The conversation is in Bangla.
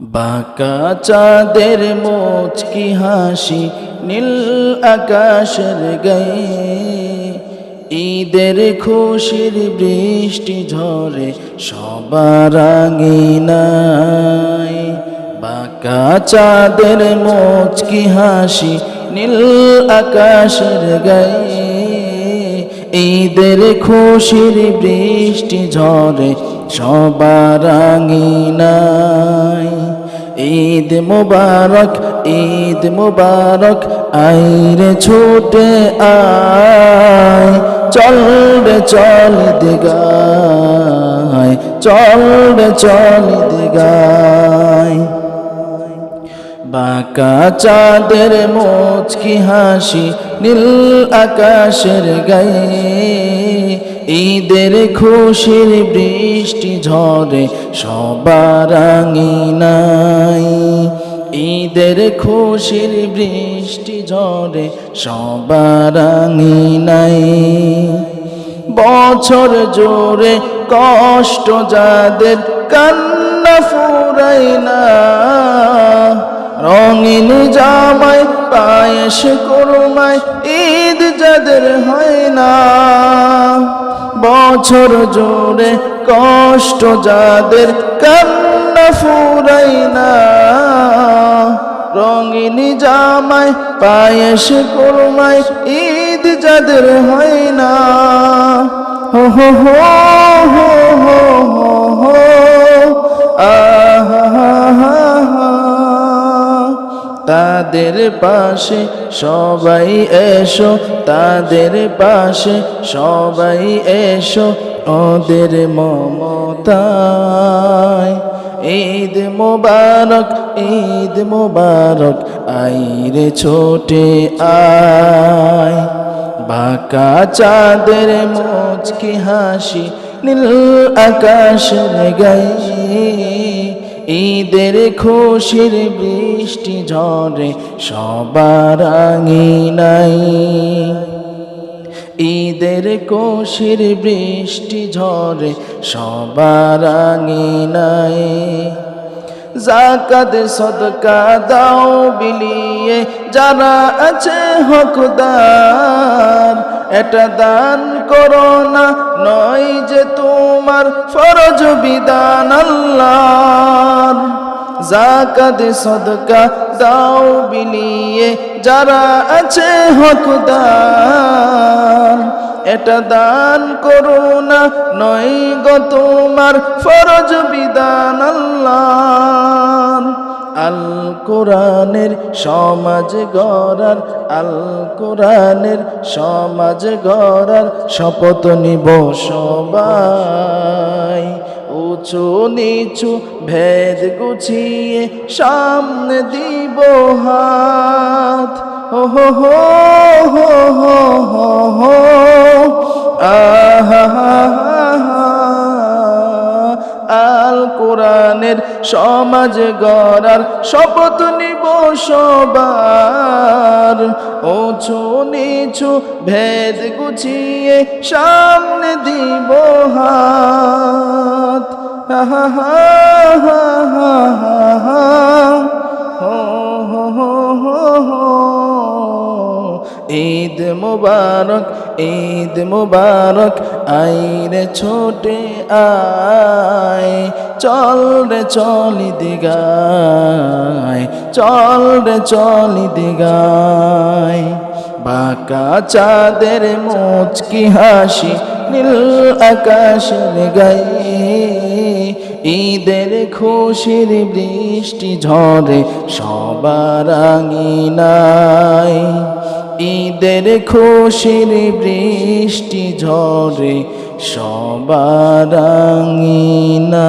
বাঁকা চাঁদের মোচকি হাসি, নীল আকাশের গায়ে। ঈদের খুশির বৃষ্টি ঝরে সবার আঙিনায়। বাঁকা চাঁদের মোচকি হাসি, নীল আকাশের গায়ে। ঈদের খুশির বৃষ্টি ঝরে, সবার আঙিনায়। ঈদ মুবারক ঈদ মুবারক, আইরে ছুটে আয়। চল রে চল দিগায় চল রে চল দিগায়। বাঁকা চাঁদের মোচকি হাসি, নীল আকাশের গায়ে। ঈদের খুশির বৃষ্টি ঝরে, সবার আঙিনাই ঈদের খুশির বৃষ্টি ঝরে, সবার আঙিনাই বছর জোরে কষ্ট যাদের, কান্না ফুরাই না। রঙিন জামাই, পায়েস করমায় ঈদ যাদের হয় না। বছর জোরে কষ্ট যাদের, কান্না ফুরাই না। রঙিন জামায় পায়েস করমায় ঈদ যাদের হয় না। হো হো হো হো হো। তাদের পাশে সবাই এসো, তাদের পাশে সবাই এসো ওদের মমতায়। ঈদ মোবারক ঈদ মোবারক, আইরে ছোটে আয়। বাঁকা চাঁদের মুচকি হাসি, নীল আকাশ গায়ে ঈদের খুশির বৃষ্টি ঝরে, সবার আঙিনাই ঈদের খুশির বৃষ্টি ঝরে, সবার আঙিনাই জাকাত, সদকা দাও বিলিয়ে, যারা আছে হকদার এটা দান করো না, নয় যে তোমার ফরজ বিধান আল্লাহর। জাকাত সদকা দাও বিলিয়ে, যারা আছে হকদার। এটা দান করো না, নয় গো তোমার ফরজ বিধান আল্লাহর। আল কোরআনের সমাজ গড়ার, আল কোরআনের সমাজ গড়ার শপথ নিব সবাই। উঁচু নিচু ভেদ গুছিয়ে সামনে দিব হাত। হো হো হো হো হো হো আহা কোরআনের সমাজ গড়ার শপথ নিব সবার। ওছু নিচু ভেদ গুছিয়ে সামনে দিব হাত। হা হা হা হা হা। ঈদ মুবারক ঈদ মুবারক, আইরে ছোটে আয়। চল রে চলি দিগায় চল রে চলি দিগায় বাঁকা চাঁদের মুচকি হাসি, নীল আকাশের গায়ে। ঈদের খুশির বৃষ্টি ঝরে সবার আঙিনায়। ঈদের খুশির বৃষ্টি ঝরে সবার আঙিনায়